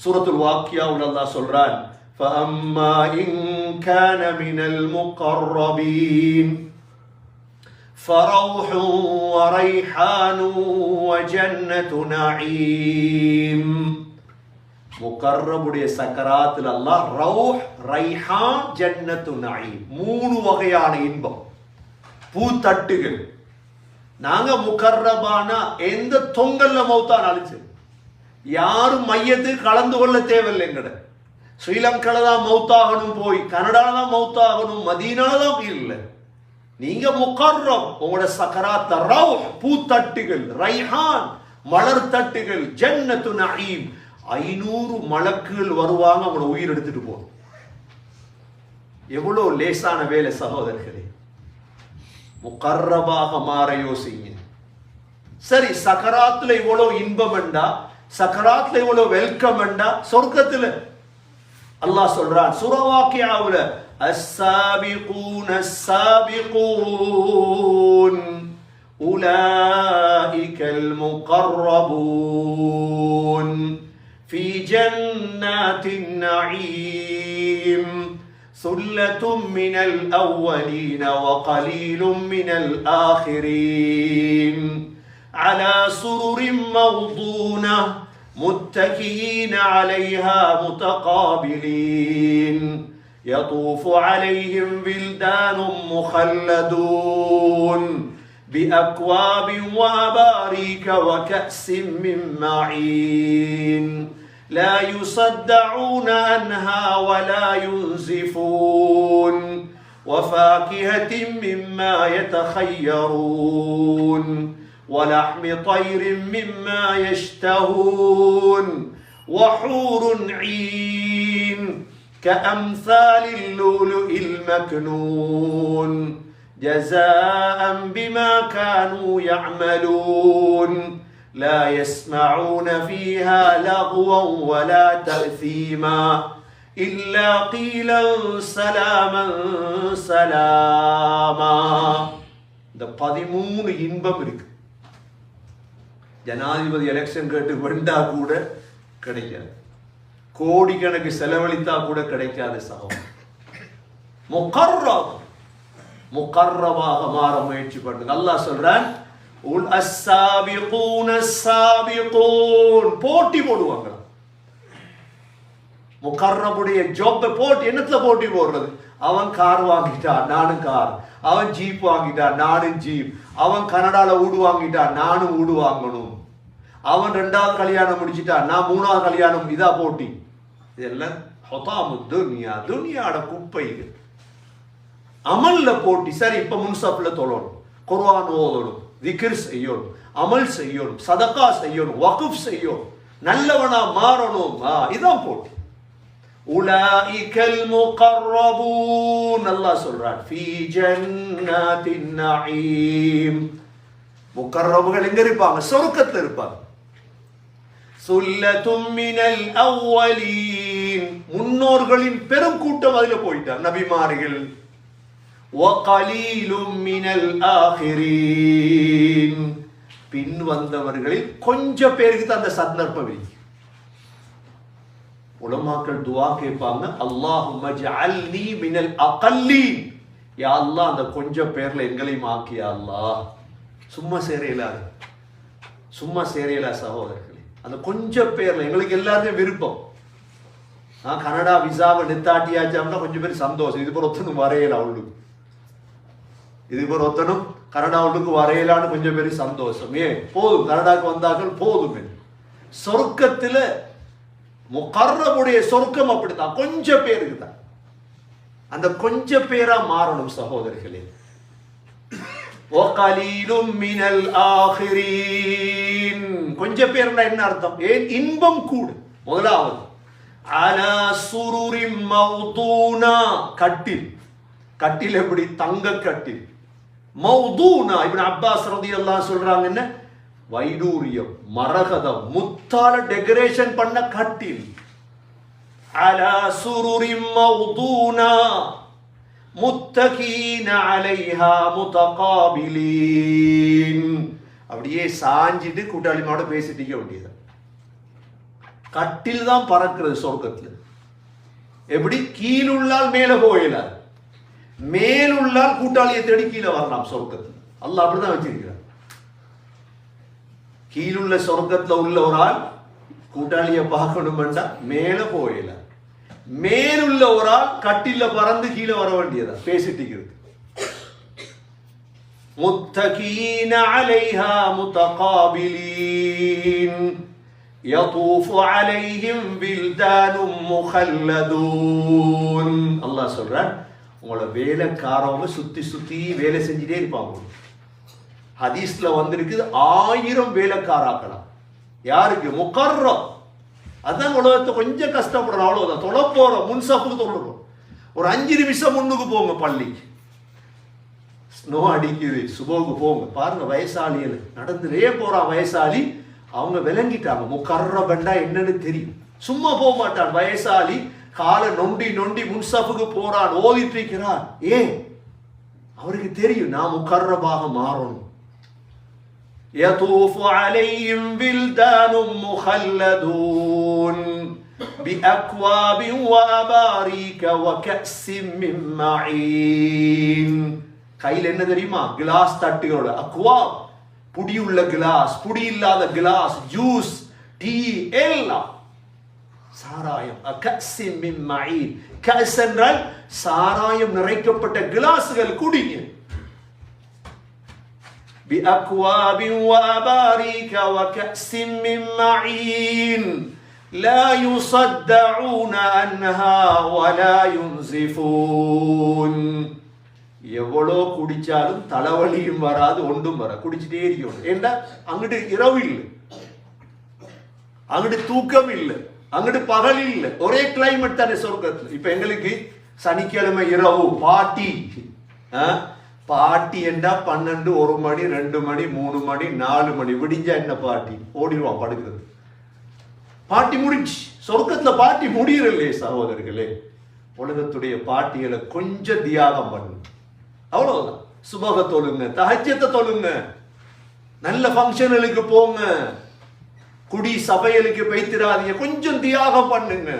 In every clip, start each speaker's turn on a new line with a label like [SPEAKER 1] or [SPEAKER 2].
[SPEAKER 1] சூரத்துல் வாக்கியாவுல அல்லாஹ் சொல்றான் فأما إن كان من المقربين فروح وريحان وجنة نعيم முகர்ரபுடைய சக்கராத்தில் அல்லாஹ் ரவுஹ் ரைஹான் ஜன்னத்து நயீம் மூணு வகையான இன்பம் பூத்தட்டுகள் நாங்க முகர்ரபான எந்த தொங்கல்ல மௌத்தானாலும் சரி யாரும் மையத்தில் கலந்து கொள்ள தேவையில்லை எங்கட. ஸ்ரீலங்கால தான் மௌத்தாகணும் போய் கனடால தான் மௌத்தாகணும் மதீனால தான் இல்லை. நீங்க முக்கர்றோம் உங்களோட சக்கராத்த ரவ் பூத்தட்டுகள் ரைஹான் மலர் தட்டுகள் ஜன்னத்து நயீம். ஐநூறு மலக்குகள் வருவாங்க அவங்கள உயிர் எடுத்துட்டு போகும். எவ்வளோ லேசான வேலை சகோதரர்களே. முகர்ரபாக மாற யோசிங்க. சரி சக்கராத்துல இவ்வளவு இன்பம் என்றா சக்கராத்துல இவ்வளவு வெல்கம் என்றா சொர்க்கத்துல அல்லாஹ் சொல்றான் சுரவாக்கியாவுல السابقون السابقون أولئك المقربون في جنات النعيم ثلة من الأولين وقليل من الآخرين على سرر موضونة متكئين عليها متقابلين. يطوف عليهم بلدان مخلدون بأكواب وأباريك وكأس من معين. لا يصدعون عنها ولا ينزفون. وفاكهة مما يتخيرون. ولحم طير مما يشتهون وحور عين كأمثال اللؤلؤ المكنون جزاء بما كانوا يعملون لا يسمعون فيها لغوا ولا تأثيما إلا قيلا سلاما سلاما இந்த பதிமூணு இன்பம் இருக்கு ஜனாதிபதி எலெக்ஷன் கேட்டு வெண்டா கூட கிடைக்காது. கோடிக்கணக்கு செலவழித்தா கூட கிடைக்காது சகம் முகர்ரம் முகர்ரமாக மாற முயற்சி பண்ணுங்க. அல்லாஹ் சொல்றான் உல் அஸ்ஸாபிகூன அஸ்ஸாபிகூன். போட்டி போடுவாங்க. முகர்ரமுடைய ஜோப்பை போட்டி என்னத்துல போட்டி போடுறது? அவன் கார் வாங்கிட்டான் நானும் கார். அவன் ஜீப் வாங்கிட்டான் நானும் ஜீப். அவன் கனடால ஊடு வாங்கிட்டான் நானும் ஊடு வாங்கணும். அவன் ரெண்டாவது கல்யாணம் முடிச்சிட்டான் நான் மூணாவது கல்யாணம் இதா போட்டி. இதெல்லாம் ஹொதாமு துனியா துனியாட குப்பைகள். அமல்ல போட்டி. சரி இப்ப முன்சப்ல தொழணும். குர்வான் ஓதணும் திக்ர் செய்யணும் அமல் செய்யணும் சதக்கா செய்யணும் வகுப் செய்யணும். நல்லவனா மாறணும் இதான் போட்டி. உலாஇகல் முகர்ரபூன். நல்லா சொல்றான் ஃபீ ஜன்னாத்தின் நஈம். முகர்ரபுகள் எங்க இருப்பாங்க? சொர்க்கத்துல இருப்பாங்க. சுல்லத்தும் அவ்வலீன். முன்னோர்களின் பெரும் கூட்டம் அதுல போயிட்டார் நபிமார்கள். மினல் பின் வந்தவர்களில் கொஞ்சம் பேருக்கு தான் அந்த சந்தர்ப்பம் உலமாக்கள் துவா கேட்பாங்க அல்லாஹும்ம மினல் அகல்லீன். யா அல்லா அந்த கொஞ்சம் பேர்ல எங்களையும் ஆக்கியா அல்லாஹ். சும்மா சேரையிலா சும்மா சேரையிலா சகோதரர்கள். அந்த கொஞ்சம் பேர்ல எங்களுக்கு எல்லாருமே விருப்பம். நான் கனடா விசாவை நித்தாட்டியாச்சாம்னா கொஞ்சம் பேர் சந்தோஷம். இது போல ஒத்தனும் வரையல அவளுக்கு. இது போல ஒத்தனும் கனடா அவளுக்கு வரையலான்னு கொஞ்சம் பேர் சந்தோஷம். ஏன்? போதும். கனடாக்கு வந்தார்கள் போதும் சொர்க்கத்துல முகர்ரமுடைய சொர்க்கம் அப்படித்தான். கொஞ்சம் பேருக்கு தான். அந்த கொஞ்சம் பேரா மாறணும் சகோதரர்களே ஒகலீலும் மினல் ஆகிரீன். கொஞ்சம் பேர்னா என்ன அர்த்தம். ஏன்? இன்பம் கூடு. முதலாவது அலா சுருரி மௌதூனா. கட்டில். கட்டில் எப்படி? தங்க கட்டில். மௌதூனா. இப்னு அப்பாஸ் ரதி எல்லாம் சொல்றாங்க என்ன? வைடூரியம் மரகதம் முத்தால டெக்கரேஷன் பண்ண கட்டில். அலா சுருரி மௌதூனா. முத்தகீன அலைஹா முதகாபிலீன். அப்படியே சாஞ்சிட்டு கூட்டாளிமாவோட பேசிட்டிக்க வேண்டியது. கட்டில் தான் பறக்கிறது சொர்க்கத்துல. எப்படி? கீழுள்ளால் மேல போயிடாது மேலுள்ளால் கூட்டாளியை தேடி கீழே வரலாம் சொர்க்கத்தில். அல்ல அப்படிதான் வச்சிருக்கிறார் கீழுள்ள சொர்க்கத்துல உள்ள ஒரு ஆள் கூட்டாளியை மேல போயில மேலுள்ள ஒரு ஆள் கட்டில பறந்து கீழே வர வேண்டியதா? பேசிட்டு இருக்கிறது. متكئين عليها متقابلين يطوف عليهم بلدان مخلدون அல்லாஹ் சொல்றான் உங்களோட வேலைக்காரவங்க சுத்தி சுத்தி வேலை செஞ்சுட்டே இருப்பாங்க ஹதீஸ்ல வந்திருக்குது ஆயிரம் வேலைக்காராக்கலாம் யாருக்கு முக்கர்றம் அதான் உலகத்தை கொஞ்சம் கஷ்டப்படுறோம் அவ்வளவுதான் தொலை போறோம் முன்சாப்புக்கு தொழுறோம் ஒரு அஞ்சு நிமிஷம் முன்னுக்கு போங்க பள்ளிக்கு ஸ்னோ அடிக்குது சுபோக்கு போங்க பாருங்க வயசாளிகள் நடந்துலே போறான் வயசாளி அவங்க விளங்கிட்டாங்க முக்கர்ற பண்டா என்னன்னு தெரியும் சும்மா போக மாட்டான் வயசாளி காலை நொண்டி நொண்டி முன்சாப்புக்கு போறான் ஓதிட்டு இருக்கிறான் ஏன் அவருக்கு தெரியும் நான் முக்கர்ரபாக மாறணும் يطوف عليهم بلدان مخلدون بأكواب وأباريك وكأس من معين கையில் என்ன தெரியுமா கிளாஸ் தட்டுகளோட அக்வா புடி உள்ள கிளாஸ் புடி இல்லாத கிளாஸ் ஜூஸ் டீ எல்லாம் சாராயம் அகசி மின் மயின் கஸ் என்றால் சாராயம் நிறைக்கப்பட்ட கிளாஸ்கள் குடிங்க بأكواب وأباريك وكأس من معين لا يصدعون عنها ولا ينزفون எவ்வளோ குடிச்சாலும் தலைவலியும் வராது ஒன்றும் வர குடிச்சிட்டே இருக்கணும் ஏண்டா? அங்கிட்டு இரவு இல்லை. அங்கிட்டு தூக்கம் இல்லை. அங்கிட்டு பகல் இல்லை. ஒரே கிளைமேட் தானே சொர்க்கத்தில். இப்ப எங்களுக்கு சனிக்கிழமை இரவு பாட்டி. பாட்டி என்றா பன்னெண்டு ஒரு மணி ரெண்டு மணி மூணு மணி நாலு மணி? விடிஞ்சா என்ன பாட்டி? ஓடிடுவான் படுக்கிறது. பாட்டி முடிஞ்சு. சொர்க்கத்துல பாட்டி முடியறல்லே சகோதரர்களே உலகத்துடைய பாட்டிகளை கொஞ்சம் தியாகம் பண்ணு. அவ்வளவுதான் சுபக தொழுங்க தஹஜத்தை தொழுங்க நல்ல ஃபங்க்ஷனுக்கு போங்க குடி சபைகளுக்கு வைத்திராதீங்க கொஞ்சம் தியாகம் பண்ணுங்க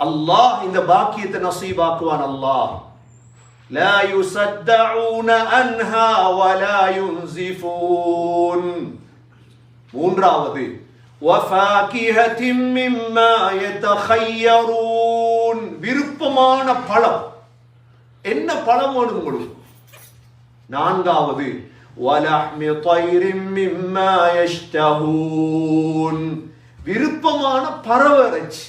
[SPEAKER 1] அல்லாஹ் இந்த பாக்கியத்தை நசீபாக்குவான் அல்லாஹ் لا يصدعون عنها ولا ينزفون மூன்றாவது وفاكهة مما يتخيرون விருப்பமான பழம் என்ன பழம் வேணும் உங்களுக்கு நான்காவது விருப்பமான பறவரைச்சி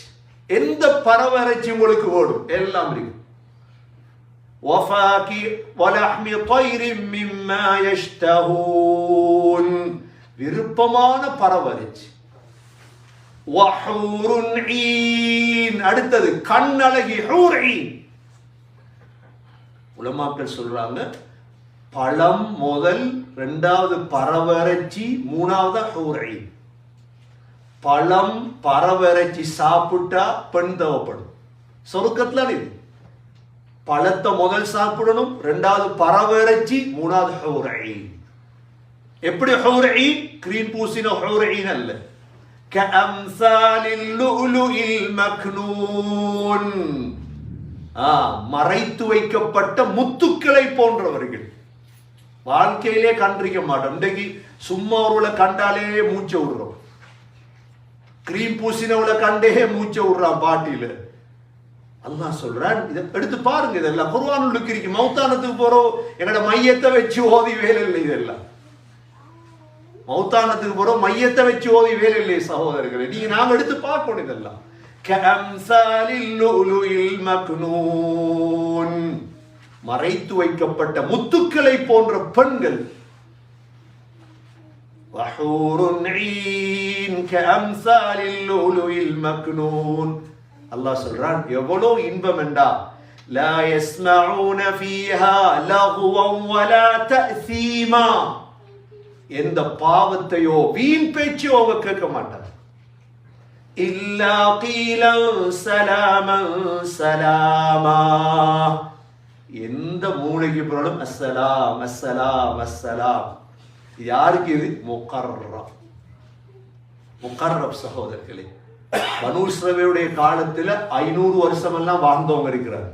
[SPEAKER 1] எந்த பறவரைச்சி உங்களுக்கு ஓடும் எல்லாம் இருக்கு. விருப்பமான பறவரைச்சி அடுத்தது கண்ணழகி ஹூர் உலமாக்கள் சொல்றாங்க பழம் முதல் ரெண்டாவது பறவரைச்சி மூணாவது ஹூர் ஈன் பழம் பறவரைச்சி சாப்பிட்டா பெண் தேவைப்படும் சொருக்கத்துல இது பழத்தை முதல் சாப்பிடணும் ரெண்டாவது பறவைச்சி மூணாவது ஹௌரீன் எப்படி ஹௌரீன் கிரீம் பூசின ஹௌரீன் அல்ல كأمثال اللؤلؤ المكنون ஆ, மறைத்து வைக்கப்பட்ட முத்துக்களை போன்றவர்கள். வாழ்க்கையிலே கண்டிருக்க மாட்டோம். இன்றைக்கு சும்மா ஒருவளை கண்டாலே மூச்சை விடுறோம். கிரீம் பூசினவளை கண்டே மூச்சை விடுறான் பாட்டியில. அல்லா சொல்றான் இதை எடுத்து பாருங்க இதெல்லாம். குர்ஆனுக்கு இருக்கு மௌத்தானத்துக்கு போறோம். எங்கட மையத்தை வச்சு ஓதி வேலை இல்லை இதெல்லாம். மௌத்தானத்துக்கு போறோம் மையத்தை வச்சு ஓதி வேலை இல்லை சகோதரர்களே. நீங்க நாங்க எடுத்து பார்க்கணும் இதெல்லாம். மக்னூன் மறைத்து வைக்கப்பட்ட முத்துக்களை போன்ற பெண்கள் وحور عين كأمثال اللؤلؤ المكنون அல்லாஹ் சொல்றான் எவ்வளோ இன்பம் என்றா لا يسمعون فيها لغوا ولا تأثيما எந்த பாவத்தையோ வீண் பேச்சோ அவங்க கேட்க மாட்டாங்க إلا قيلا سلاما சலாமா எந்த மூளைக்கு போனாலும் அஸ்ஸலாம் அஸ்ஸலாம் அஸ்ஸலாம். யாருக்கு இது? முக்கர்ரம் முகர்ரப் சகோதரர்களே மனுஷ்ரவையுடைய காலத்துல ஐநூறு வருஷம் எல்லாம் வாழ்ந்தவங்க இருக்கிறார்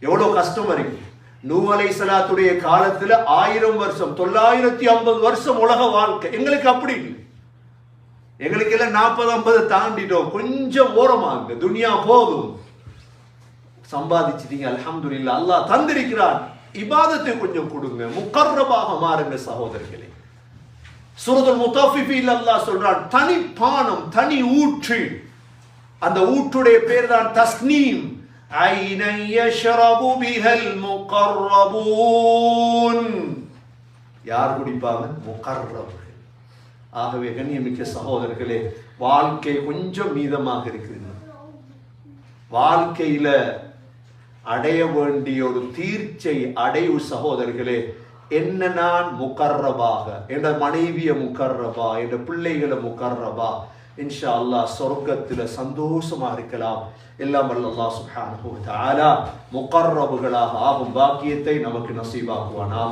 [SPEAKER 1] எவ்வளவு கஷ்டம் இருக்கு? நூ சலாத்துடைய காலத்துல ஆயிரம் வருஷம் தொள்ளாயிரத்தி ஐம்பது வருஷம் உலக வாழ்க்கை. எங்களுக்கு அப்படி இல்லை. எங்களுக்கு எல்லாம் நாற்பது ஐம்பது தாண்டிட்டோம். கொஞ்சம் ஓரமாங்க துனியா போதும். சம்பாதிச்சிட்டீங்க அல்ஹம்துலில்லாஹ். அல்லாஹ் தந்திருக்கிறான் இபாதத்தை கொஞ்சம் கொடுங்க. முக்கர்ரபாக மாறுங்க சகோதரர்களே. சுரதுல் முத்தஃபிஃபீல் அல்லாஹ் சொல்றான் தனி பானம் தனி ஊற்று. அந்த ஊற்றுடைய பேர் தான் தஸ்னீம். ஐனை யஷ்ரபு பிஹல் முகர்ரபூன். யார் குடிப்பாங்க? முகர்ரபு. ஆகவே கண்ணியமிக்க சகோதரர்களே வாழ்க்கை கொஞ்சம் மீதமாக இருக்குது வாழ்க்கையில அடைய வேண்டிய ஒரு தீர்ச்சை அடைவு சகோதரர்களே என்ன நான் முக்கர்றபாக என் மனைவியை முக்கர்றபா என் பிள்ளைகளை முகர்ரபா இன்ஷா அல்லாஹ் சொர்க்கத்துல சந்தோஷமா இருக்கலாம். எல்லாம் வல்ல சுஹான் சுப்ஹானஹு வ முகர்ரபுகளாக ஆகும் பாக்கியத்தை நமக்கு நசீவாக்குவானாக